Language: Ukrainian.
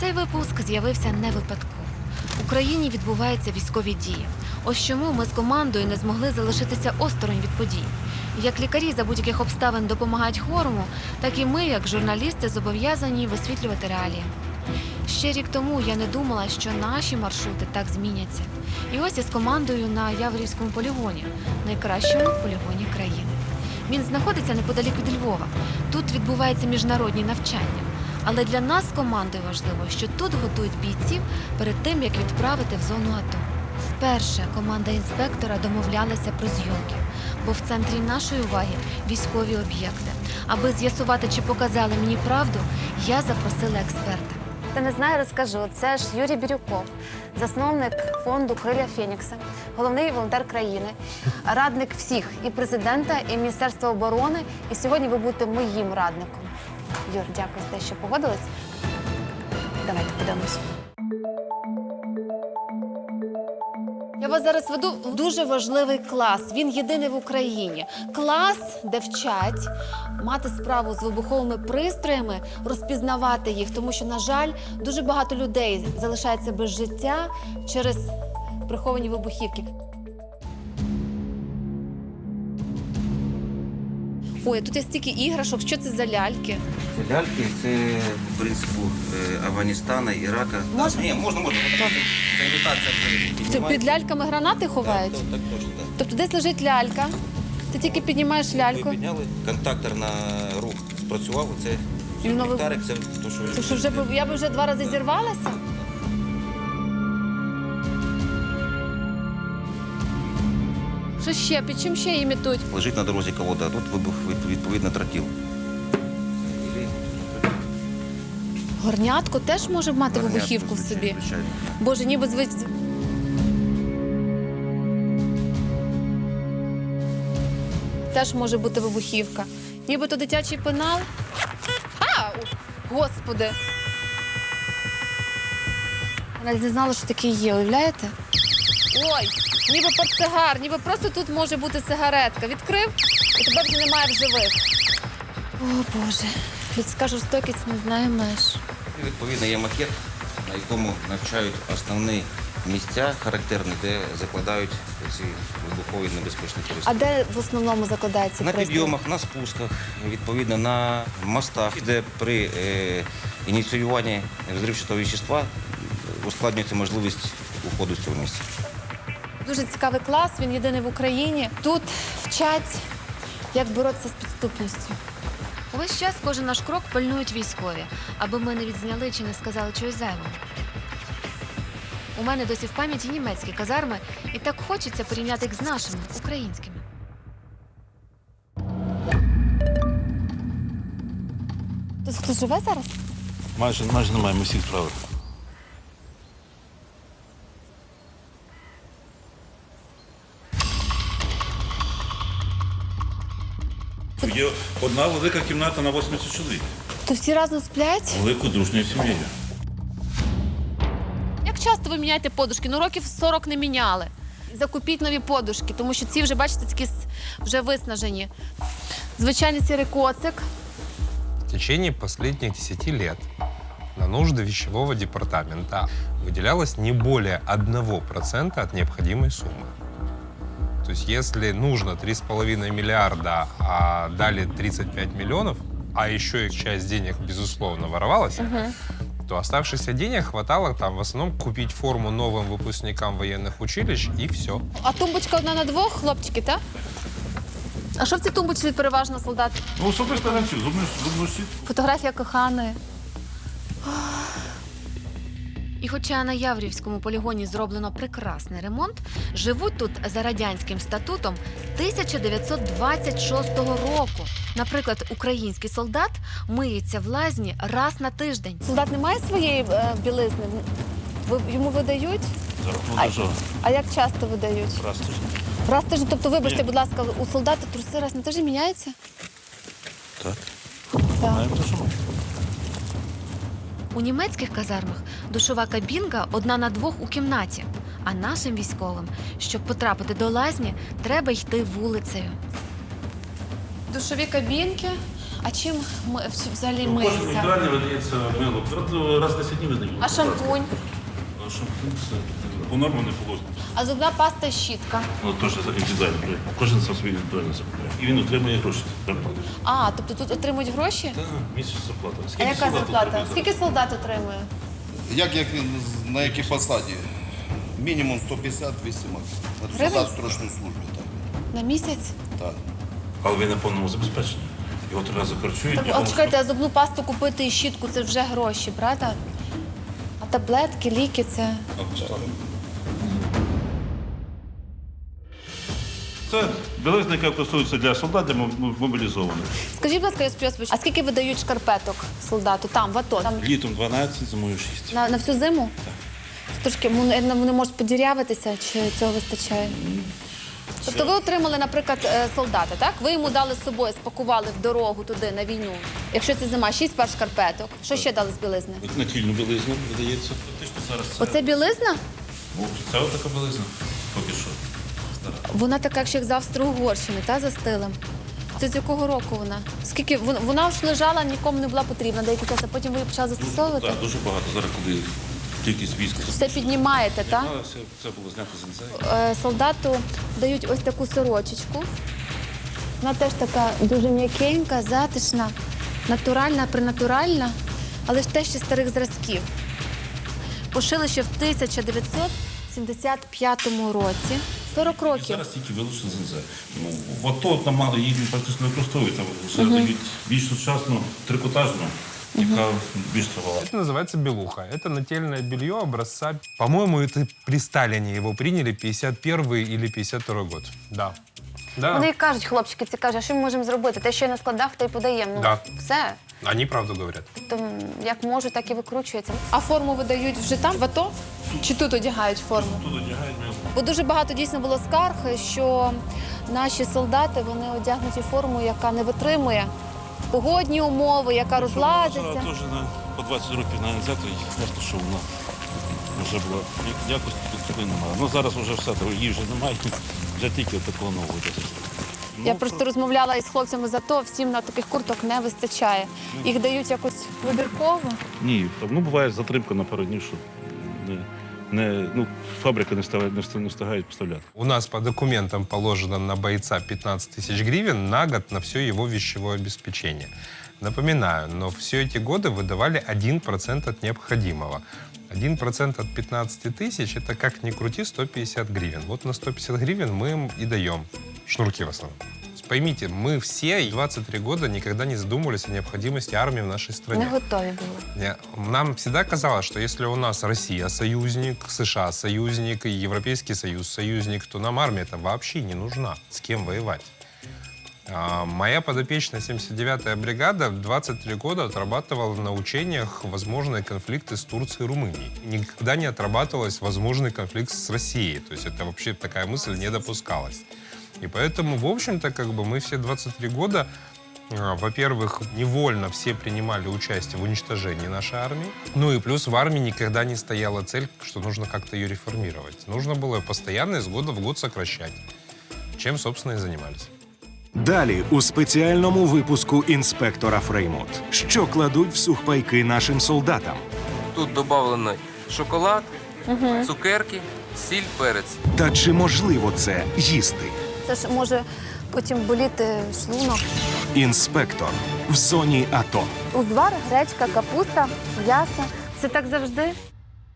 Цей випуск з'явився не випадково. В Україні відбуваються військові дії. Ось чому ми з командою не змогли залишитися осторонь від подій. Як лікарі за будь-яких обставин допомагають хворому, так і ми, як журналісти, зобов'язані висвітлювати реалії. Ще рік тому я не думала, що наші маршрути так зміняться. І ось із командою на Яворівському полігоні, найкращому полігоні країни. Він знаходиться неподалік від Львова. Тут відбуваються міжнародні навчання. Але для нас командою важливо, що тут готують бійців перед тим, як відправити в зону АТО. Вперше команда інспектора домовлялася про зйомки, бо в центрі нашої уваги військові об'єкти. Аби з'ясувати, чи показали мені правду, я запросила експерта. Ти не знаю, розкажу. Це ж Юрій Бірюков, засновник фонду Криля Фенікса, головний волонтер країни, радник всіх і президента, і Міністерства оборони. І сьогодні ви будете моїм радником. Юр, дякую за те, що погодились. Давайте подивимось. Я вас зараз веду в дуже важливий клас. Він єдиний в Україні. Клас, де вчать мати справу з вибуховими пристроями, розпізнавати їх, тому що, на жаль, дуже багато людей залишається без життя через приховані вибухівки. Ой, тут є стільки іграшок. Що це за ляльки? Це ляльки, це в принципу е, Афганістана, Ірака. Можна? Ні, можна, можна. Це імітація. Це під ляльками гранати ховають? Так, так, точно, так. Тобто десь лежить лялька. Ти тільки піднімаєш ляльку. підняли, контактор на рух спрацював, це воно це то, що... То що вже я би вже два рази зірвалася? Що ще? Під чим ще імітують? Лежить на дорозі колода, а тут вибух відповідно тротіл. Горнятко теж може мати вибухівку в собі. Звичайно. Боже, ніби звич... Теж може бути вибухівка. Ніби то дитячий пенал. А! Господи! Я навіть не знала, що таке є, уявляєте? Ой, ніби портсигар, ніби просто тут може бути сигаретка. Відкрив і тебе вже немає в живих. О Боже, людська жорстокість не знає меж. І, Відповідно, є макет, на якому навчають основні місця характерні, де закладають ці вибухові небезпечні А де в основному закладається На пристрій? підйомах, на спусках, відповідно на мостах, де при е, ініціюванні взривчатого вещества ускладнюється можливість уходу з цього місця. Дуже цікавий клас, він єдиний в Україні. Тут вчать, як боротися з підступністю. Увесь час кожен наш крок пильнують військові, аби ми не відзняли чи не сказали чогось зайвого. У мене досі в пам'яті німецькі казарми, і так хочеться порівняти їх з нашими українськими. Тут хто живе зараз? Майже, майже немає, ми всіх справи. Є одна велика кімната на 80 чоловік. То всі разом сплять? Великою дружньою сім'єю. Як часто ви міняєте подушки? Ну років 40 не міняли. Закупіть нові подушки, тому що ці вже, бачите, такі с- вже виснажені. Звичайний сірий коцик. В течение последних 10 лет на нужды вещевого департамента выделялось не более 1% от необходимой суммы. То есть если нужно 3,5 миллиарда, а дали 35 миллионов, а еще их часть денег, безусловно, воровалась, то оставшихся денег хватало там в основном купить форму новым выпускникам военных училищ и все. А тумбочка одна на двох, хлопчики, так? А що в цій тумбочці переважно солдат? Ну, особисто на цю зубну, зубну сітку. Фотографія коханої. І хоча на Яврівському полігоні зроблено прекрасний ремонт, живуть тут за радянським статутом 1926 року. Наприклад, український солдат миється в лазні раз на тиждень. Солдат не має своєї е, білизни? Ви, йому видають? За рахунок А- А як часто видають? Раз тиждень. Раз в тиждень, тобто, вибачте, Ні. будь ласка, у солдата труси раз на тиждень міняються? Так. Так. Знаємо, що. У німецьких казармах душова кабінка одна на двох у кімнаті. А нашим військовим, щоб потрапити до лазні, треба йти вулицею. Душові кабінки. А чим ми взагалі Ну, Кожен миється? індивідуально видається мило. Раз в 10 днів видають. А шампунь? Шампунь це по нормам не положено. А зубна паста щітка. Ну, теж за індивідуально. Кожен сам собі індивідуально закупляє. І він отримує гроші. А, тобто тут отримують гроші? Та, місяць зарплата. А Скільки яка солдат зарплата? отримує Скільки солдат отримує? Як, як він на якій посаді? Мінімум 150 200 максимум. Гривень? солдат в строчній службі, так. На місяць? так. Але він на повному забезпеченні. Його три рази харчують. Так, а чекайте, а зубну пасту купити і щітку це вже гроші, правда? А таблетки, ліки це. Це білизна, яка користується для солдат, для мобілізованих. Скажіть, будь ласка, Йосип Йосипович, а скільки видають шкарпеток солдату там, в АТО? Там Літом 12, зимою 6. на, на всю зиму? Так. Трошки вони, можуть подірявитися, чи цього вистачає? Тобто ви отримали, наприклад, е, солдата, так? Ви йому дали з собою, спакували в дорогу туди на війну. Якщо це зима, шість пар шкарпеток. Що ще дали з білизни? Натільну білизну видається. Фактично зараз це, Оце білизна? Ну, це отака білизна. Поки що. Вона така, як з Австро-Угорщини, та за стилем. Це з якого року вона? Скільки вона, вона ж лежала, нікому не була потрібна деякий час, а потім ви її почали застосовувати? Так, дуже багато. Зараз, коли кількість військ. Все піднімаєте, так? Все, це було знято з інцею. Солдату дають ось таку сорочечку. Вона теж така дуже м'якенька, затишна, натуральна, принатуральна, але ж теж ще старих зразків. Пошили ще в 1975 році. 40 років. Зараз тільки вилучено з інцею. Ну, в АТО там мало її практично не використовують. Там вже дають більш сучасну трикотажну, яка більш тривала. Это называется белуха. Это нательное белье образца. По-моему, это при Сталине его приняли 51 или 52 год. Да. Да. Вони і кажуть, хлопчики, це кажуть, а що ми можемо зробити? Те, що є на складах, те й подаємо. Ну, Да. Все. Они правду говорят. Тобто, як можуть, так і викручується. А форму видають вже там, в АТО? Чи тут одягають форму? Тут одягають. Бо дуже багато дійсно було скарг, що наші солдати вони одягнуті форму, яка не витримує погодні умови, яка розлазиться. Теж на по 20 років на то ясно, що вона вже була якості тут такої немає. Ну зараз вже все, то її вже немає, вже тільки такого нового. Я Ну, просто розмовляла із хлопцями за то, всім на таких курток не вистачає. Їх дають якось вибірково. Ні, ну буває затримка на пару що не, не, ну, фабрика не встигає, не встиг- не встигає поставляти. У нас по документам положено на бойца 15 тысяч гривен на год на все его вещевое обеспечение. Напоминаю, но все эти годы выдавали 1% от необходимого. 1% от 15 тысяч – это как ни крути 150 гривен. Вот на 150 гривен мы им и даем. Шнурки в основном. То есть Поймите, мы все 23 года никогда не задумывались о необходимости армии в нашей стране. Не готові були. Не, Нам всегда казалось, что если у нас Россия союзник, США союзник, и Европейский Союз союзник, то нам армия-то вообще не нужна. С кем воевать? А, Моя подопечная 79-я бригада 23 года отрабатывала на учениях возможные конфликты с Турцией и Румынией. Никогда не отрабатывалась возможный конфликт с Россией. То есть это вообще такая мысль не допускалась. И поэтому, в общем-то, как бы мы все 23 года а, Во-первых, невольно все принимали участие в уничтожении нашей армии. Ну и плюс в армии никогда не стояла цель, что нужно как-то ее реформировать. Нужно было постоянно из года в год сокращать. Чем, собственно, и занимались. Далі у спеціальному випуску інспектора Фреймут. Що кладуть в сухпайки нашим солдатам? Тут додавлено шоколад, цукерки, сіль, перець. Та чи можливо це їсти? Це ж може потім боліти шлунок. Інспектор в зоні АТО. Узвар, гречка, капуста, м'ясо. Це так завжди.